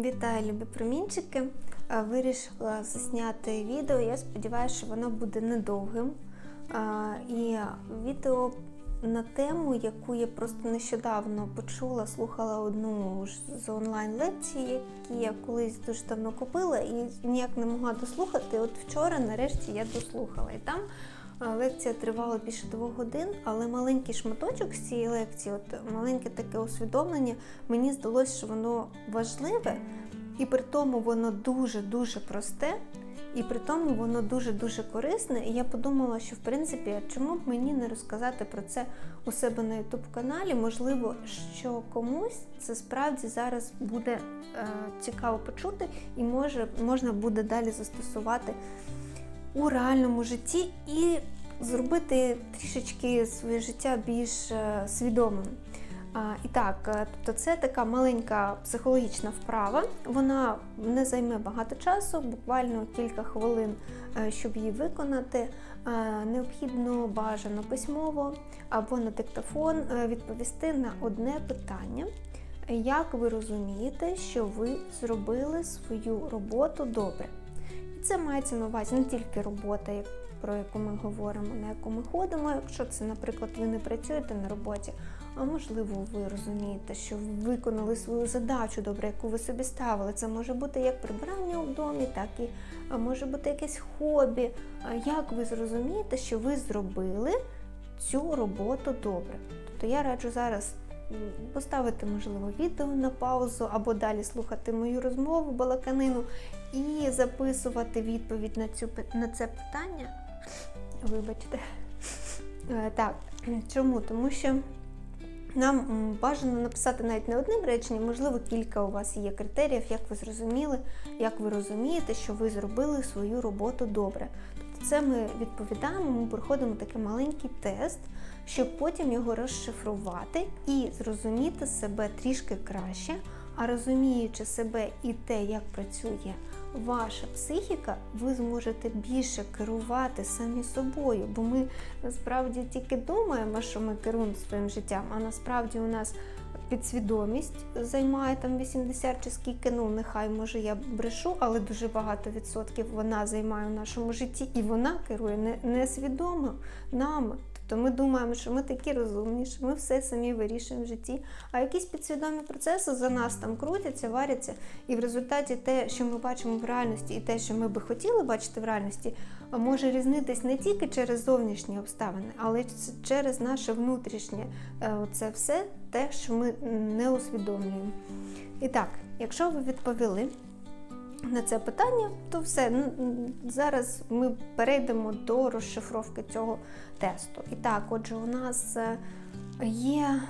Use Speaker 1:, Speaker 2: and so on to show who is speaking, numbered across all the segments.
Speaker 1: Вітаю, любі промінчики. Е, Вирішила засняти відео. Я сподіваюся, що воно буде недовгим. Е, І відео на тему, яку я просто нещодавно почула, слухала одну з онлайн-лекцій, які я колись дуже давно купила і ніяк не могла дослухати. От вчора, нарешті, я дослухала. І там лекція тривала більше двох годин, але маленький шматочок з цієї лекції, от маленьке таке усвідомлення, мені здалося, що воно важливе. І при тому воно дуже-дуже просте, і при тому воно дуже-дуже корисне. І я подумала, що в принципі, чому б мені не розказати про це у себе на youtube каналі Можливо, що комусь це справді зараз буде е, цікаво почути, і може можна буде далі застосувати у реальному житті і зробити трішечки своє життя більш е, свідомим. І так, е, тобто це така маленька психологічна вправа. Вона не займе багато часу, буквально кілька хвилин, е, щоб її виконати. Необхідно бажано письмово або на диктофон відповісти на одне питання. Як ви розумієте, що ви зробили свою роботу добре? Це мається на увазі не тільки робота, про яку ми говоримо, на яку ми ходимо, якщо це, наприклад, ви не працюєте на роботі, а можливо, ви розумієте, що ви виконали свою задачу добре, яку ви собі ставили. Це може бути як прибирання у домі, так і може бути якесь хобі. Як ви зрозумієте, що ви зробили цю роботу добре? Тобто я раджу зараз поставити, можливо, відео на паузу або далі слухати мою розмову, балаканину і записувати відповідь на, цю, на це питання. Вибачте. Е, Так, чому? Тому що нам бажано написати навіть не одним реченням, можливо, кілька у вас є критеріїв, як ви зрозуміли, як ви розумієте, що ви зробили свою роботу добре. Тобто це ми відповідаємо, ми проходимо такий маленький тест, щоб потім його розшифрувати і зрозуміти себе трішки краще. А розуміючи себе і те, як працює ваша психіка, ви зможете більше керувати самі собою, бо ми насправді тільки думаємо, що ми керуємо своїм життям, а насправді у нас підсвідомість займає там 80 чи скільки, ну нехай може я брешу, але дуже багато відсотків вона займає в нашому житті, і вона керує не, несвідомо нами. Тобто ми думаємо, що ми такі розумні, що ми все самі вирішуємо в житті, а якісь підсвідомі процеси за нас там крутяться, варяться, і в результаті те, що ми бачимо в реальності, і те, що ми би хотіли бачити в реальності, може різнитись не тільки через зовнішні обставини, але й через наше внутрішнє. Е, Це все те, що ми не усвідомлюємо. І так, якщо ви відповіли на це питання, то все. Зараз ми перейдемо до розшифровки цього тесту. І так, отже, у нас е, є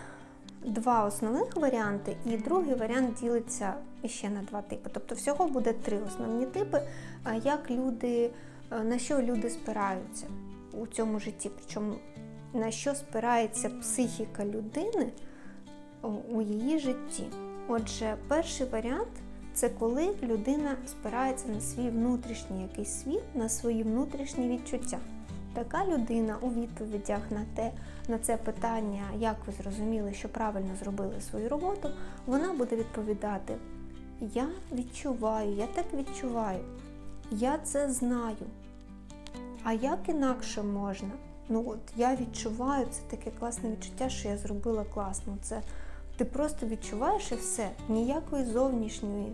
Speaker 1: два основних варіанти, і другий варіант ділиться ще на два типи. Тобто всього буде три основні типи, як люди, е, на що люди спираються у цьому житті, причому на що спирається психіка людини у її житті. Отже, перший варіант це коли людина спирається на свій внутрішній якийсь світ, на свої внутрішні відчуття. Така людина у відповідях на те, на це питання, як ви зрозуміли, що правильно зробили свою роботу, вона буде відповідати: Я відчуваю, я так відчуваю, я це знаю. А як інакше можна? Ну от я відчуваю це таке класне відчуття, що я зробила класно. Це ти просто відчуваєш і все. Ніякої зовнішньої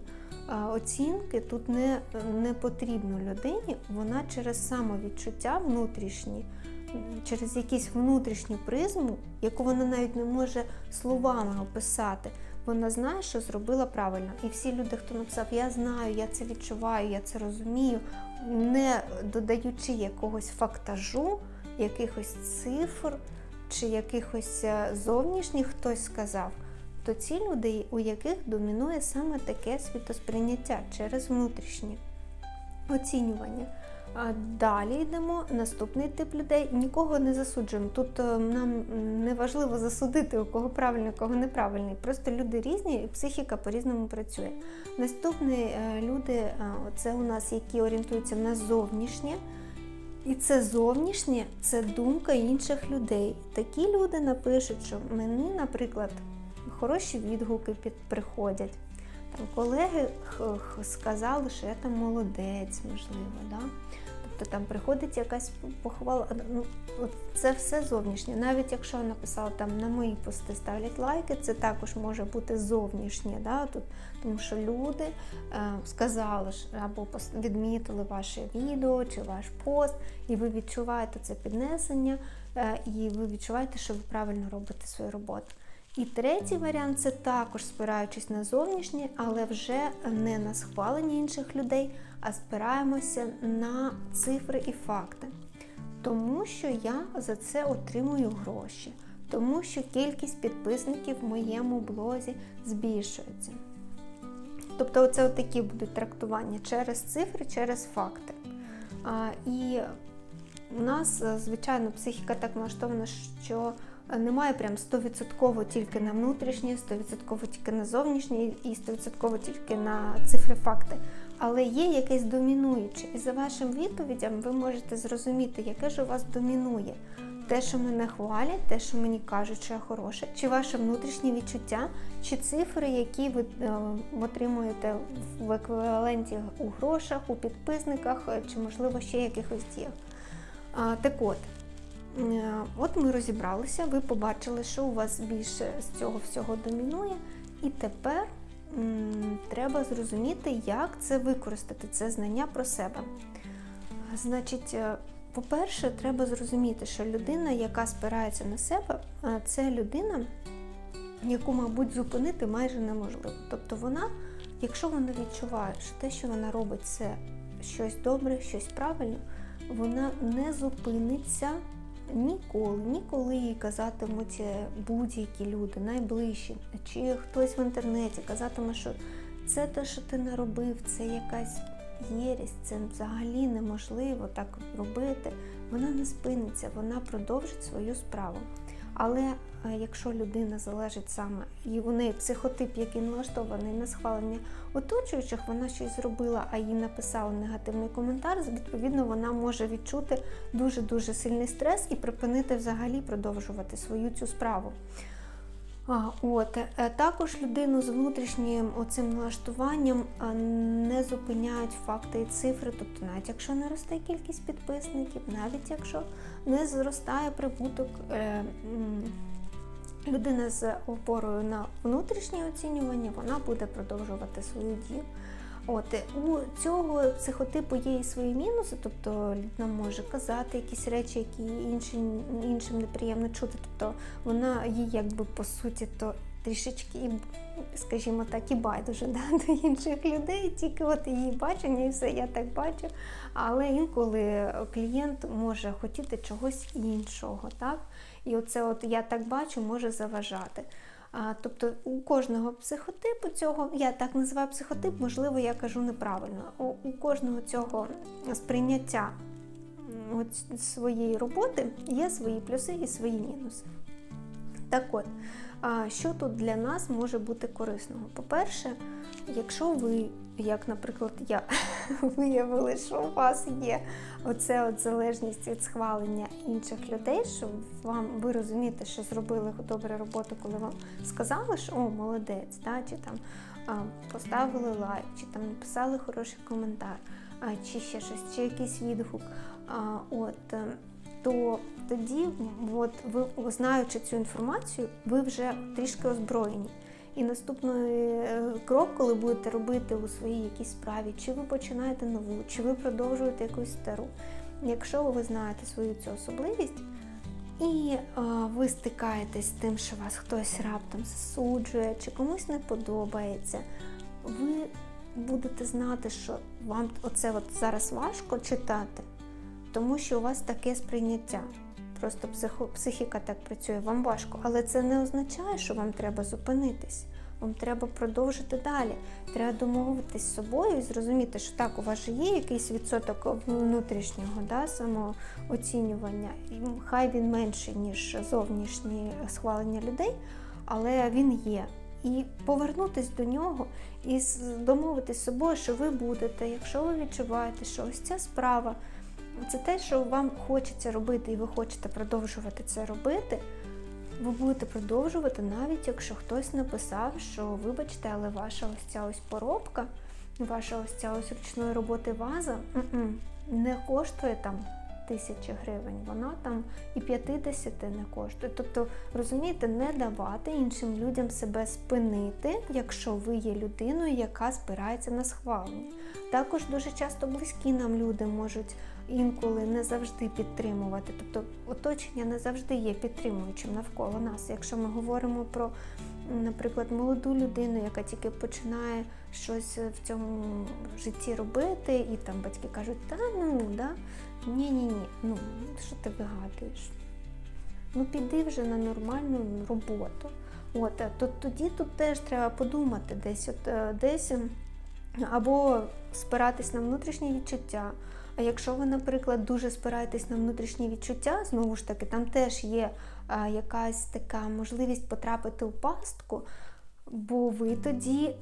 Speaker 1: оцінки тут не, не потрібно людині. Вона через самовідчуття внутрішні, через якусь внутрішню призму, яку вона навіть не може словами описати. Вона знає, що зробила правильно. І всі люди, хто написав, я знаю, я це відчуваю, я це розумію, не додаючи якогось фактажу, якихось цифр чи якихось е, зовнішніх хтось сказав, то ці люди, у яких домінує саме таке світосприйняття через внутрішнє оцінювання. А Далі йдемо. Наступний тип людей. Нікого не засуджуємо. Тут е, нам не важливо засудити, у кого правильний, у кого неправильний. Просто люди різні і психіка по-різному працює. Наступні е, люди е, це у нас, які орієнтуються на зовнішнє. І це зовнішнє, це думка інших людей. Такі люди напишуть, що мені, наприклад, хороші відгуки під, приходять. там колеги сказали, що я там молодець, можливо. Да? Тобто там приходить якась похвала. Ну, це все зовнішнє. Навіть якщо я написала там на мої пости ставлять лайки, це також може бути зовнішнє. Да? Тут, тому що люди е, сказали або відмітили ваше відео чи ваш пост, і ви відчуваєте це піднесення, е, і ви відчуваєте, що ви правильно робите свою роботу. І третій варіант це також спираючись на зовнішнє, але вже не на схвалення інших людей, а спираємося на цифри і факти. Тому що я за це отримую гроші, тому що кількість підписників в моєму блозі збільшується. Тобто, це такі будуть трактування через цифри, через факти. А, і у нас, звичайно, психіка так налаштована, що немає прям 100% тільки на внутрішнє, 100% тільки на зовнішнє і 100% тільки на цифри факти. Але є якесь домінуюче. І за вашим відповідям ви можете зрозуміти, яке ж у вас домінує. Те, що мене хвалять, те, що мені кажуть, що я хороша, чи ваше внутрішнє відчуття, чи цифри, які ви е, отримуєте в еквіваленті у грошах, у підписниках, е, чи, можливо, ще якихось діях. А, так от, е, от ми розібралися, ви побачили, що у вас більше з цього всього домінує, і тепер треба зрозуміти, як це використати, це знання про себе. Значить, е, по-перше, треба зрозуміти, що людина, яка спирається на себе, е, це людина, яку, мабуть, зупинити майже неможливо. Тобто вона, якщо вона відчуває, що те, що вона робить, це щось добре, щось правильно, вона не зупиниться ніколи, ніколи казатимуть будь-які люди, найближчі, чи хтось в інтернеті казатиме, що це те, що ти наробив, це якась єрість, це взагалі неможливо так робити. Вона не спиниться, вона продовжить свою справу. Але е, якщо людина залежить саме і у неї психотип, який налаштований на схвалення оточуючих, вона щось зробила, а їй написали негативний коментар, відповідно, вона може відчути дуже дуже сильний стрес і припинити взагалі продовжувати свою цю справу. От е, також людину з внутрішнім оцим налаштуванням не зупиняють факти і цифри. Тобто, навіть якщо не росте кількість підписників, навіть якщо не зростає прибуток, е, людина з опорою на внутрішнє оцінювання, вона буде продовжувати свою дію. От е, у цього психотипу є і свої мінуси, тобто людина може казати якісь речі, які іншим, іншим неприємно чути. Тобто вона їй якби по суті то трішечки, скажімо так, і байдуже да, до інших людей, тільки от її бачення і все, я так бачу. Але інколи клієнт може хотіти чогось іншого, так? І оце от я так бачу, може заважати. Тобто у кожного психотипу цього, я так називаю психотип, можливо, я кажу неправильно. У, кожного цього сприйняття своєї роботи є свої плюси і свої мінуси. Так от, що тут для нас може бути корисного? По-перше, якщо ви, як, наприклад, я виявили, що у вас є оце от залежність від схвалення інших людей, що вам ви розумієте, що зробили добру роботу, коли вам сказали, що о, молодець, да, чи там поставили лайк, чи там написали хороший коментар, чи ще щось, чи якийсь відгук. От, е, то тоді, от, ви знаючи цю інформацію, ви вже трішки озброєні. І наступний е, крок, коли будете робити у своїй якійсь справі, чи ви починаєте нову, чи ви продовжуєте якусь стару. Якщо ви знаєте свою цю особливість, і е, ви стикаєтесь з тим, що вас хтось раптом засуджує, чи комусь не подобається, ви будете знати, що вам оце от зараз важко читати, тому що у вас таке сприйняття. Просто психіка так працює, вам важко, але це не означає, що вам треба зупинитись. Вам треба продовжити далі. Треба домовитись з собою і зрозуміти, що так, у вас же є якийсь відсоток внутрішнього да, самооцінювання. Хай він менший, ніж зовнішнє схвалення людей, але він є. І повернутись до нього і домовитись з собою, що ви будете, якщо ви відчуваєте, що ось ця справа це те, що вам хочеться робити, і ви хочете продовжувати це робити, ви будете продовжувати, навіть якщо хтось написав, що вибачте, але ваша ось ця ось поробка, ваша ось ця ось ручної роботи ваза не коштує там тисячі гривень, вона там і 50 не коштує. Тобто, розумієте, не давати іншим людям себе спинити, якщо ви є людиною, яка спирається на схвалення. Також дуже часто близькі нам люди можуть інколи не завжди підтримувати. Тобто оточення не завжди є підтримуючим навколо нас. Якщо ми говоримо про, наприклад, молоду людину, яка тільки починає щось в цьому житті робити, і там батьки кажуть, та ну да, ні, ні, ні, ну що ти вигадуєш? Ну піди вже на нормальну роботу. От, то тоді тут теж треба подумати десь, от е, десь або спиратись на внутрішні відчуття. А якщо ви, наприклад, дуже спираєтесь на внутрішні відчуття, знову ж таки, там теж є а, якась така можливість потрапити у пастку, бо ви тоді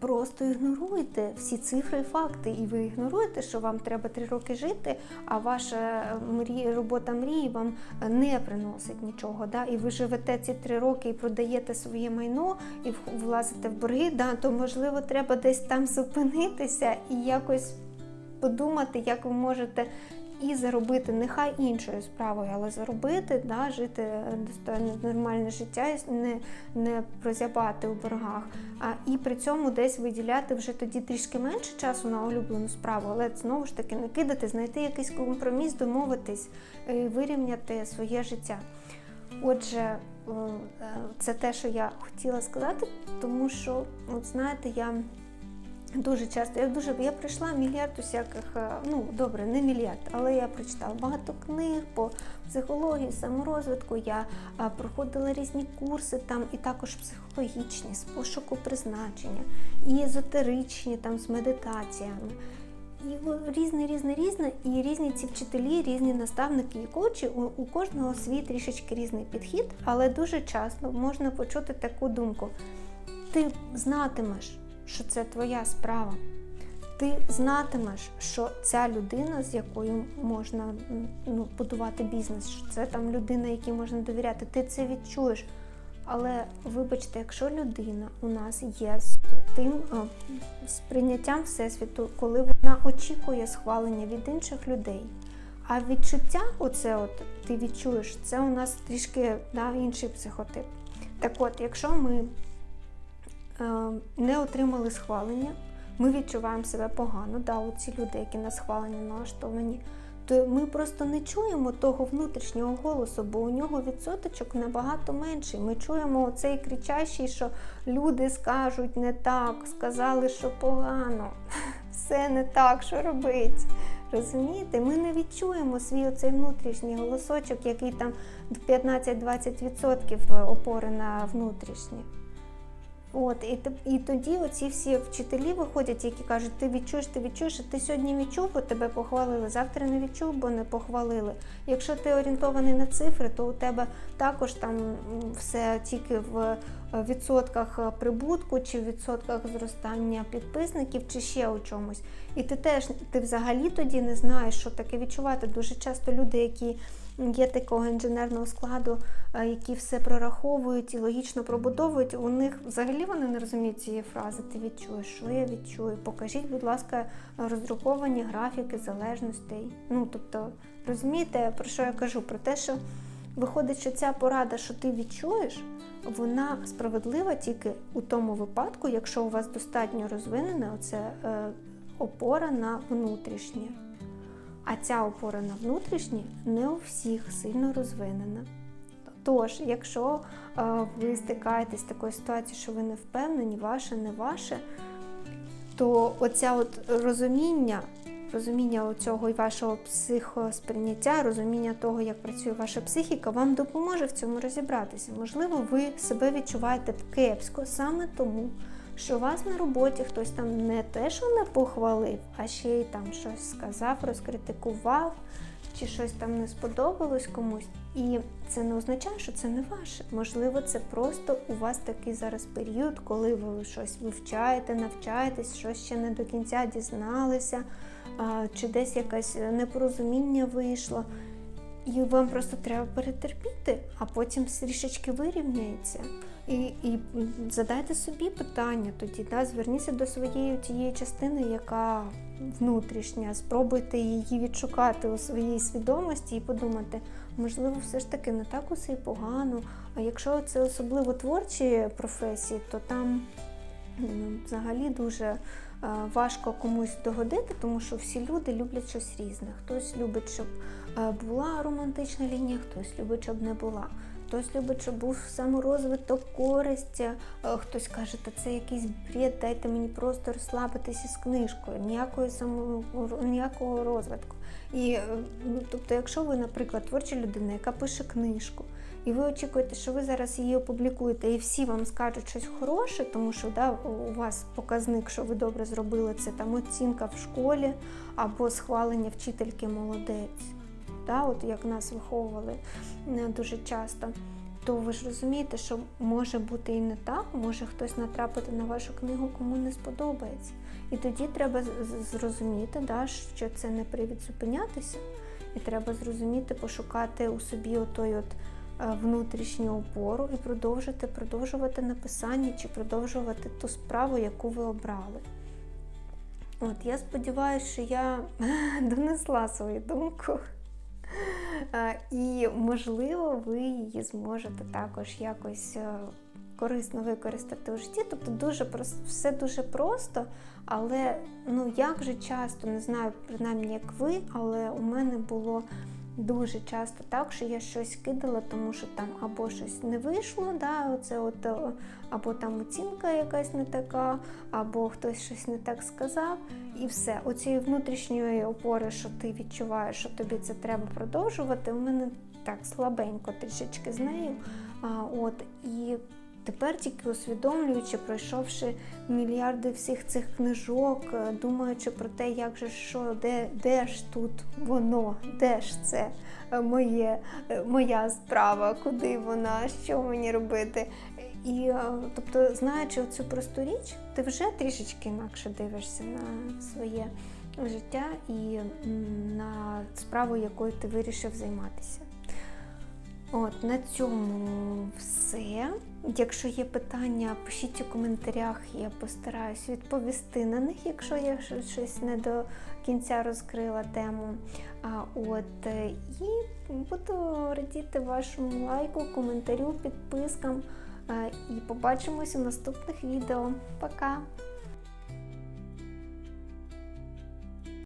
Speaker 1: просто ігноруєте всі цифри і факти, і ви ігноруєте, що вам треба три роки жити, а ваша мрія, робота мрії вам не приносить нічого. Да? І ви живете ці три роки і продаєте своє майно і влазите в борги, да? то можливо треба десь там зупинитися і якось подумати, як ви можете і заробити нехай іншою справою, але заробити, да, жити достойно нормальне життя, не не прозябати у боргах, а і при цьому десь виділяти вже тоді трішки менше часу на улюблену справу, але знову ж таки не кидати, знайти якийсь компроміс, домовитись, е, вирівняти своє життя. Отже, е, це те, що я хотіла сказати, тому що, от знаєте, я. Дуже часто я дуже я пройшла мільярд усяких, е, ну добре, не мільярд, але я прочитала багато книг по психології, саморозвитку. Я а, проходила різні курси там, і також психологічні, з пошуку призначення, і езотеричні там з медитаціями. І різне, різне, різне, і різні ці вчителі, різні наставники і коучі, у, у кожного свій трішечки різний підхід, але дуже часто можна почути таку думку: ти знатимеш що це твоя справа. Ти знатимеш, що ця людина, з якою можна ну, будувати бізнес, що це там людина, якій можна довіряти, ти це відчуєш. Але вибачте, якщо людина у нас є з тим сприйняттям всесвіту, коли вона очікує схвалення від інших людей, а відчуття, оце от ти відчуєш, це у нас трішки да, інший психотип. Так от, якщо ми не отримали схвалення, ми відчуваємо себе погано, да, ці люди, які на схвалення налаштовані, то ми просто не чуємо того внутрішнього голосу, бо у нього відсоточок набагато менший. Ми чуємо цей кричащий, що люди скажуть не так, сказали, що погано, все не так, що робить. Розумієте, ми не відчуємо свій оцей внутрішній голосочок, який там 15-20% опори на внутрішнє. От, І і тоді оці всі вчителі виходять, які кажуть, ти відчуєш, ти відчуєш, ти сьогодні відчув, бо тебе похвалили, завтра не відчув, бо не похвалили. Якщо ти орієнтований на цифри, то у тебе також там все тільки в е, відсотках прибутку, чи в відсотках зростання підписників, чи ще у чомусь. І ти теж ти взагалі тоді не знаєш, що таке відчувати. Дуже часто люди, які є такого інженерного складу, е, які все прораховують і логічно пробудовують. У них взагалі вони не розуміють цієї фрази. Ти відчуєш, що я відчую. Покажіть, будь ласка, роздруковані графіки залежностей. Ну тобто, розумієте, про що я кажу? Про те, що виходить, що ця порада, що ти відчуєш. Вона справедлива тільки у тому випадку, якщо у вас достатньо розвинена оце е, опора на внутрішнє. А ця опора на внутрішнє не у всіх сильно розвинена. Тож, якщо е, ви стикаєтесь з такою ситуацією, що ви не впевнені, ваше, не ваше, то оця от розуміння, розуміння цього і вашого психосприйняття, розуміння того, як працює ваша психіка, вам допоможе в цьому розібратися. Можливо, ви себе відчуваєте кепсько саме тому що вас на роботі хтось там не те, що не похвалив, а ще й там щось сказав, розкритикував, чи щось там не сподобалось комусь. І це не означає, що це не ваше. Можливо, це просто у вас такий зараз період, коли ви щось вивчаєте, навчаєтесь, щось ще не до кінця дізналися, чи десь якесь непорозуміння вийшло. І вам просто треба перетерпіти, а потім трішечки вирівняється. І, і задайте собі питання тоді, да? зверніться до своєї тієї частини, яка внутрішня, спробуйте її відшукати у своїй свідомості і подумати, можливо, все ж таки не так усе і погано. А якщо це особливо творчі професії, то там м, взагалі дуже е, важко комусь догодити, тому що всі люди люблять щось різне. Хтось любить, щоб е, була романтична лінія, хтось любить, щоб не була. Хтось любить, щоб був саморозвиток, користь, е, хтось каже, та це якийсь бред, дайте мені просто розслабитися з книжкою, ніякої само... ніякого розвитку. І е, ну, тобто, якщо ви, наприклад, творча людина, яка пише книжку, і ви очікуєте, що ви зараз її опублікуєте, і всі вам скажуть щось хороше, тому що да, у вас показник, що ви добре зробили, це там оцінка в школі або схвалення вчительки молодець. Да, от як нас виховували е, дуже часто, то ви ж розумієте, що може бути і не так, може хтось натрапити на вашу книгу, кому не сподобається. І тоді треба зрозуміти, да, що це не привід зупинятися, і треба зрозуміти, пошукати у собі отой от е, внутрішню опору і продовжити, продовжувати написання чи продовжувати ту справу, яку ви обрали. От, я сподіваюся, що я донесла свою думку. Е, І, можливо, ви її зможете також якось е, корисно використати у житті. Тобто дуже просто, все дуже просто, але ну як же часто, не знаю, принаймні як ви, але у мене було дуже часто так, що я щось кидала, тому що там або щось не вийшло, да, оце от, е, або там оцінка якась не така, або хтось щось не так сказав. І все, оцієї внутрішньої опори, що ти відчуваєш, що тобі це треба продовжувати, у мене так слабенько трішечки з нею. А, от, і тепер тільки усвідомлюючи, пройшовши мільярди всіх цих книжок, е, думаючи про те, як же що, де, де ж тут воно, де ж це е, моє, е, моя справа, куди вона, що мені робити. І тобто, знаючи цю просту річ, ти вже трішечки інакше дивишся на своє життя і на справу, якою ти вирішив займатися. От на цьому все. Якщо є питання, пишіть у коментарях, я постараюсь відповісти на них, якщо я щось не до кінця розкрила тему. А, от, і буду радіти вашому лайку, коментарю, підпискам. І побачимось у наступних відео. Пока!